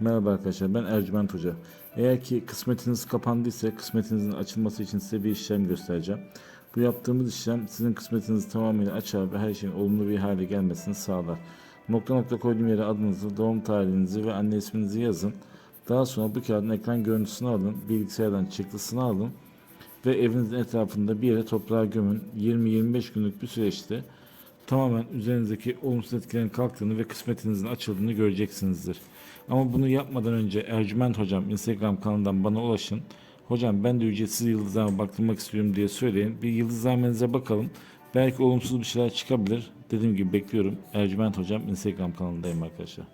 Merhaba arkadaşlar ben Ercüment Hoca. Eğer ki kısmetiniz kapandıysa kısmetinizin açılması için size bir işlem göstereceğim. Bu yaptığımız işlem sizin kısmetinizi tamamıyla açar ve her şeyin olumlu bir hale gelmesini sağlar. Nokta nokta koyduğum yere adınızı, doğum tarihinizi ve anne isminizi yazın. Daha sonra bu kağıdın ekran görüntüsünü alın, bilgisayardan çıktısını alın ve evinizin etrafında bir yere toprağa gömün. 20-25 günlük bir süreçte tamamen üzerinizdeki olumsuz etkilerin kalktığını ve kısmetinizin açıldığını göreceksinizdir. Ama bunu yapmadan önce Ercüment Hocam Instagram kanalından bana ulaşın. Hocam ben de ücretsiz yıldızlarıma baktırmak istiyorum diye söyleyin. Bir yıldızlarmeninize bakalım. Belki olumsuz bir şeyler çıkabilir. Dediğim gibi bekliyorum. Ercüment Hocam Instagram kanalındayım arkadaşlar.